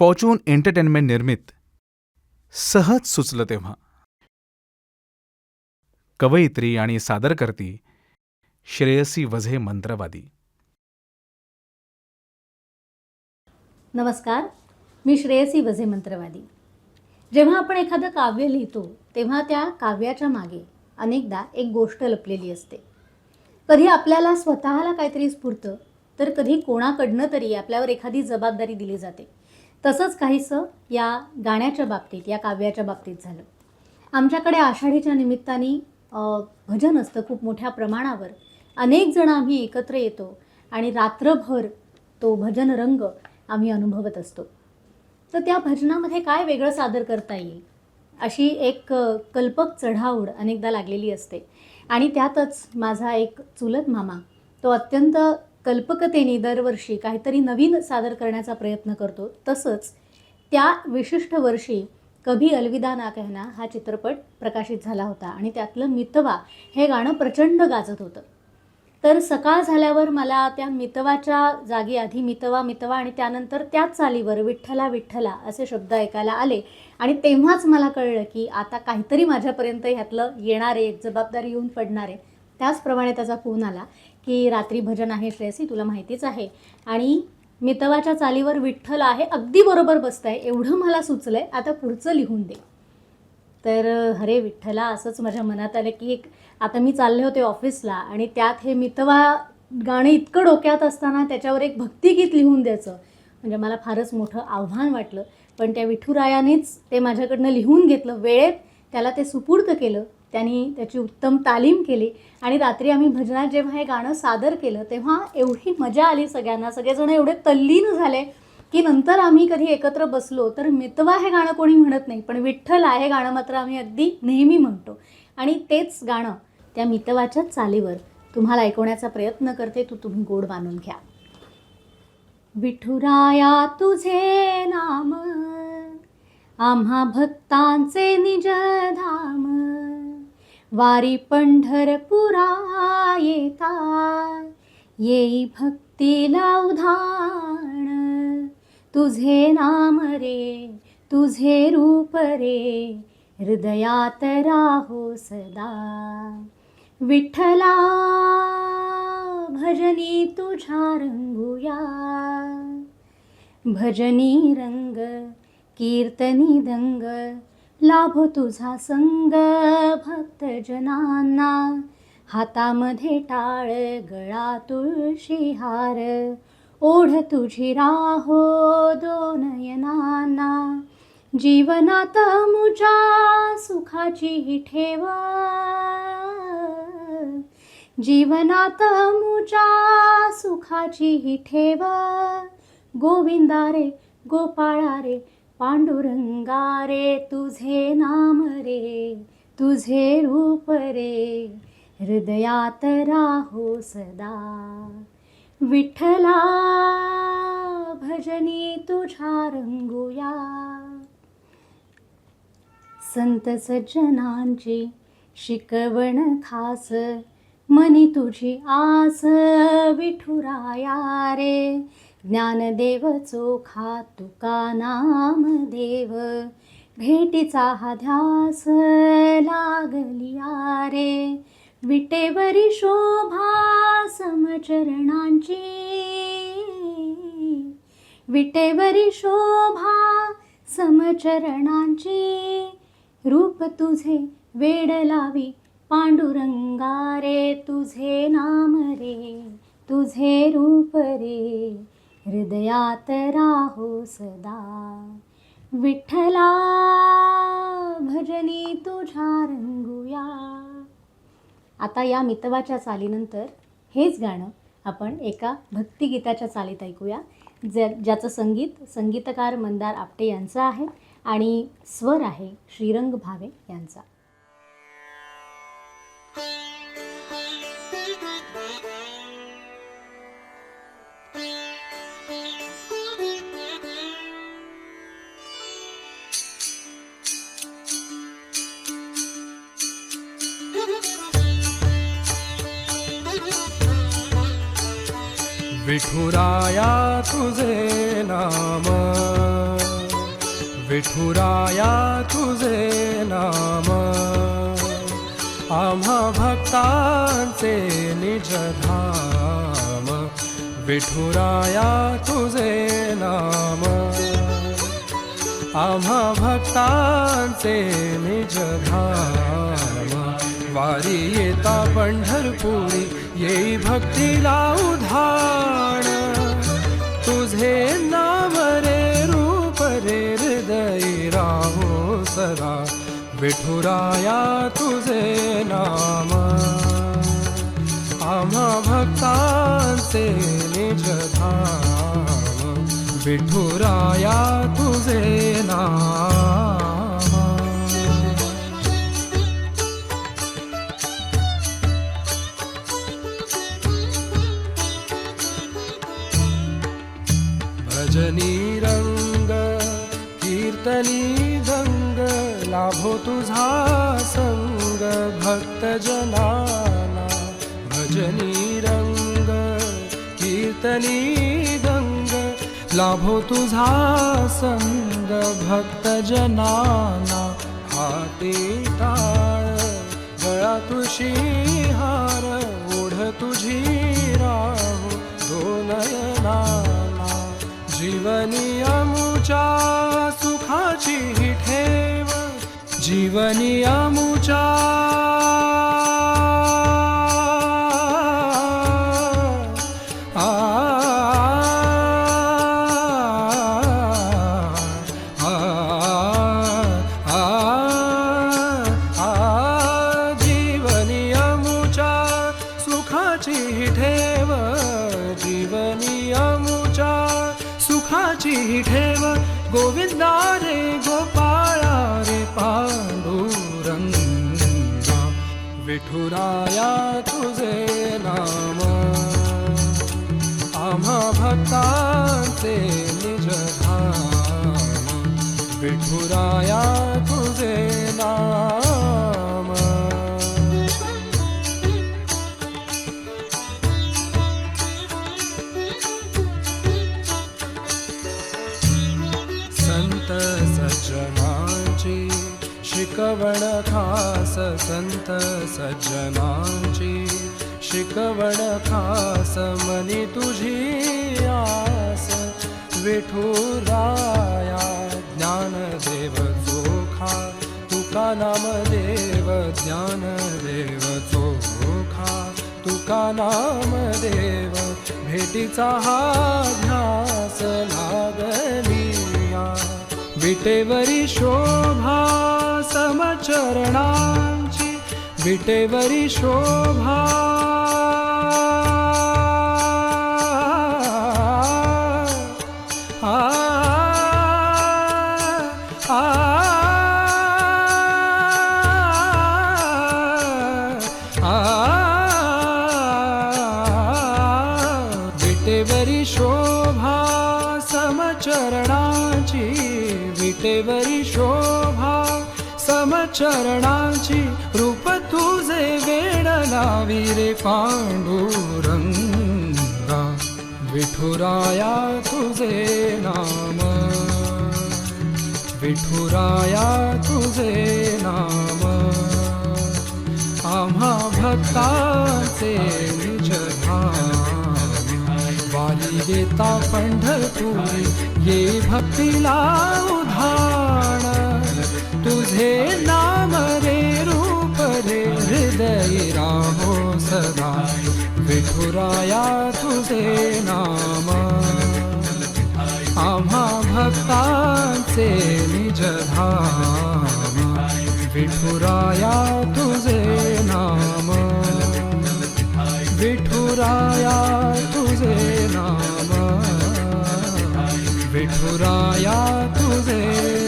Fortune entertainment निर्मित. सहज सुचलं तेव्हा. कवयित्री आणि सादरकर्ती श्रेयसी वझे मंत्रवादी. नमस्कार मी श्रेयसी वझे मंत्रवादी. जेव्हा आपण एखादं काव्य लिहितो तेव्हा त्या काव्याच्या मागे अनेकदा एक गोष्ट लपलेली असते. कधी आपल्याला स्वतःला काहीतरी स्फुरतं तर कधी कोणाकडनं तरी आपल्यावर एखादी जबाबदारी दिली जाते. तसंच काहीसं या गाण्याच्या बाबतीत या काव्याच्या बाबतीत झालं. आमच्याकडे आषाढीच्या निमित्ताने भजन असतं खूप मोठ्या प्रमाणावर. अनेक जण आम्ही एकत्र येतो आणि रात्रभर तो भजन रंग आम्ही अनुभवत असतो. तर त्या भजनामध्ये काय वेगळं सादर करता येईल? अशी एक कल्पक चढाओढ अनेकदा लागलेली असते. आणि त्यातच माझा एक चुलत मामा तो अत्यंत कल्पकतेने दरवर्षी काहीतरी नवीन सादर करण्याचा प्रयत्न करतो. तसंच त्या विशिष्ट वर्षी कभी अलविदा ना कहना हा चित्रपट प्रकाशित झाला होता आणि त्यातलं मितवा हे गाणं प्रचंड गाजत होतं. तर सकाळ झाल्यावर मला त्या मितवाच्या जागी आधी मितवा मितवा आणि त्यानंतर त्याच चालीवर विठ्ठला विठ्ठला असे शब्द ऐकायला आले. आणि तेव्हाच मला कळलं की आता काहीतरी माझ्यापर्यंत ह्यातलं येणार आहे जबाबदारी येऊन पडणार. आहे त्याचप्रमाणे त्याचा फोन आला. की रात्री भजन आहे श्रेयसी तुला माहितीच आहे. आणि मितवाच्या चालीवर विठ्ठल आहे अगदी बरोबर बसतंय. एवढं मला सुचलंय. आता पुढचं लिहून दे. तर हरे विठ्ठला असंच माझ्या मनात आलं की एक आता मी चालले होते ऑफिसला आणि त्यात हे मितवा गाणं इतकं डोक्यात असताना त्याच्यावर एक भक्तिगीत लिहून द्यायचं. म्हणजे मला फारच मोठं आव्हान वाटलं. पण त्या विठुरायानेच ते माझ्याकडनं लिहून घेतलं वेळेत. त्याला ते सुपूर्द केलं. त्यांनी त्याची उत्तम तालीम केली. आणि रात्री आम्ही भजनात जेव्हा हे गाणं सादर केलं तेव्हा एवढी मजा आली सगळ्यांना. सगळेजण एवढे तल्लीन झाले की नंतर आम्ही कधी एकत्र बसलो तर मितवा हे गाणं कोणी म्हणत नाही पण विठ्ठल आहे गाणं मात्र आम्ही अगदी नेहमी म्हणतो. आणि तेच गाणं त्या मितवाच्या चालीवर. तुम्हाला ऐकवण्याचा प्रयत्न करते तू तुम्ही गोड मानून घ्या. विठुराया तुझे नाम आम्हा भक्तांचे निज धाम वारी पंढरपुरा येता येई भक्तीला उधाण. तुझे नाम रे तुझे रूप रे हृदयात राहो सदा. विठ्ठला भजनी तुझ्या रंगुया. भजनी रंग कीर्तनी दंग लाभो तुझा संग भक्तजनांना. हातामध्ये टाळ गळा तुळशी हार. ओढ तुझी राहो दोन यनांना. जीवनात मुजा सुखाची ही ठेव. जीवनात मुजा सुखाची ही ठेव. गोविंदा रे गोपाळा रे पांडुरंगा रे तुझे नाम रे तुझे रूप रे हृदयात राहो सदा. विठ्ठला भजनी तुझ्या रंगुया. संत सज्जनांची शिकवण खास मनी तुझी आस विठुराया रे. ज्ञानदेव चोखा तुका नामदेव भेटीचा हा ध्यास लागलिया रे विटेवरी शोभा समचरणांची. विटेवरी शोभा समचरणांची. रूप तुझे वेड लावी पांडुरंगा रे तुझे नाम रे तुझे रूप रे. हृदयात राहो सदा। विठ्ठला भजनी तुझ्या रंगूया। आता या मितवाच्या चालीनंतर हेच गाणं आपण एका भक्तिगीताच्या चालीत ऐकूया ज ज्याचं संगीत संगीतकार मंदार आपटे यांचं आहे आणि स्वर आहे श्रीरंग भावे यांचा. विठुराया तुझे नाम. विठुराया तुझे नाम. आम्हा भक्तांचे निज धाम. विठुराया तुझे नाम. आम्हा भक्तांचे निज धाम. वारी येता पंढरपुरी येई भक्तीला उधाण. तुझे नाम रे रूप रे हृदय राहो सदा विठुराया तुझे नाम. आम्हा भक्तांचे निज धाम विठुराया तुझे संग भक्त जनाना भजनी रंग कीर्तनी गंग लाभो तुझा संग भक्त जनाना हाती टाळ गळा तुझी हार ओढ तुझी राहू दोन नाना जीवनी अमुचा जीवनी अमुचा आ, आ, आ, आ, जीवनी अमुचा सुखाची ठेव जीवनी अमुचा सुखाची ठेव गोविंदा रे गोपाळा रे पांडुरंगा विठुराया तुझे नाम. आम्हा भक्तांचे निज धाम. विठुराया संत सज्जनांची शिकवण खास मनी तुझी आस. विठुराया ज्ञानदेव चोखा तुका नामदेव ज्ञानदेव चोखा तुका नामदेव भेटीचा हा ध्यास लागलिया. विटेवरी शोभा समचरणांची विटेवरी शोभा आ, विटेवरी शोभा समचरणाची विटेवरी शोभा समचरणाची रूप तुझे वेड लावी रे पांडुरंगा. विठुराया तुझे नाम. विठुराया तुझे नाम. आम्हा भक्ताचे वाली देता पंढरपुरी ये भक्तीला उधार. तुझे नाम रे रूप रे हृदय राहो सदा। विठुराया तुझे नाम। आम्हा भक्तांचे निज धाम। विठुराया तुझे नाम। विठुराया तुझे नाम। विठुराया तुझे